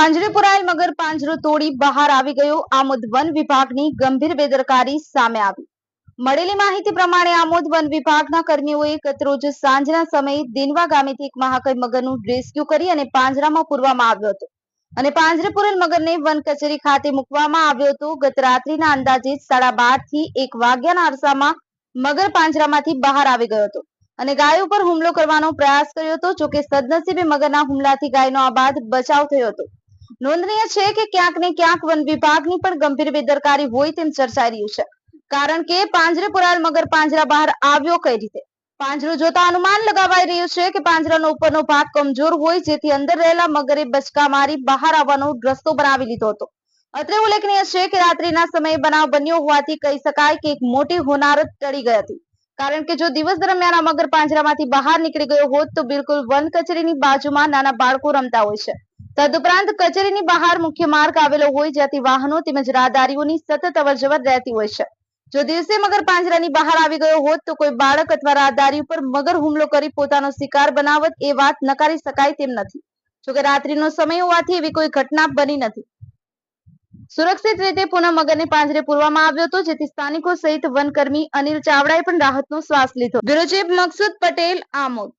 પાંજરું તોડી બહાર આવી ગયો. આમોદ વન વિભાગની ગંભીર બેદરકારી સામે આવી. મળેલી માહિતી પ્રમાણે આમોદ વન વિભાગના કર્મીઓએ ગતરોજ સાંજના સમયે દિનવા ગામેથી એક મહાકાય મગરનું રેસ્ક્યુ કરી અને પાંજરામાં પૂરવામાં આવ્યો હતો. અને પાંજરે મગરને વન કચેરી ખાતે મૂકવામાં આવ્યો હતો. ગત રાત્રિના અંદાજે સાડા બારથી એક વાગ્યાના અરસામાં મગર પાંજરામાંથી બહાર આવી ગયો હતો અને ગાય ઉપર હુમલો કરવાનો પ્રયાસ કર્યો હતો, જોકે સદનસીબે મગરના હુમલાથી ગાયનો આબાદ બચાવ થયો હતો. નોંધનીય છે કે ક્યાંક ને ક્યાંક વન વિભાગની પણ ગંભીર બેદરકારી હોય તેમ ચર્ચાઈ રહ્યું છે. કારણ કે પાંજરે પુરાયેલ મગર પાંજરા બહાર આવ્યો કઈ રીતે? પાંજરો જોતા અનુમાન લગાવાઈ રહ્યું છે કે પાંજરાનો ઉપરનો ભાગ કમજોર હોય જેથી અંદર રહેલા મગરે બચકા મારી બહાર આવવાનો રસ્તો બનાવી લીધો હતો. અત્રે ઉલ્લેખનીય છે કે રાત્રિના સમયે બનાવ બન્યો હોવાથી કહી શકાય કે એક મોટી હોનારત ટળી ગઈ હતી. કારણ કે જો દિવસ દરમિયાન આ મગર પાંજરામાંથી બહાર નીકળી ગયો હોત તો બિલકુલ વન કચેરીની બાજુમાં નાના બાળકો રમતા હોય છે. તદુપરાંત કચેરીની બહાર મુખ્ય માર્ગ આવેલો હોય જ્યાંથી વાહનો તેમજ રાહદારીઓની સતત અવરજવર રહેતી હોય છે. જો દિવસે મગર પાંજરાની બહાર આવી ગયો હોત તો કોઈ બાળક અથવા રાહદારી ઉપર મગર હુમલો કરી પોતાનો શિકાર બનાવત એ વાત નકારી શકાય તેમ નથી. જોકે રાત્રિનો સમય હોવાથી એવી કોઈ ઘટના બની નથી. સુરક્ષિત રીતે પુનઃ મગરને પાંજરે પૂરવામાં આવ્યો હતો, જેથી સ્થાનિકો સહિત વનકર્મી અનિલ ચાવડાએ પણ રાહતનો શ્વાસ લીધો. Bureau chief Maksud Patel Amod.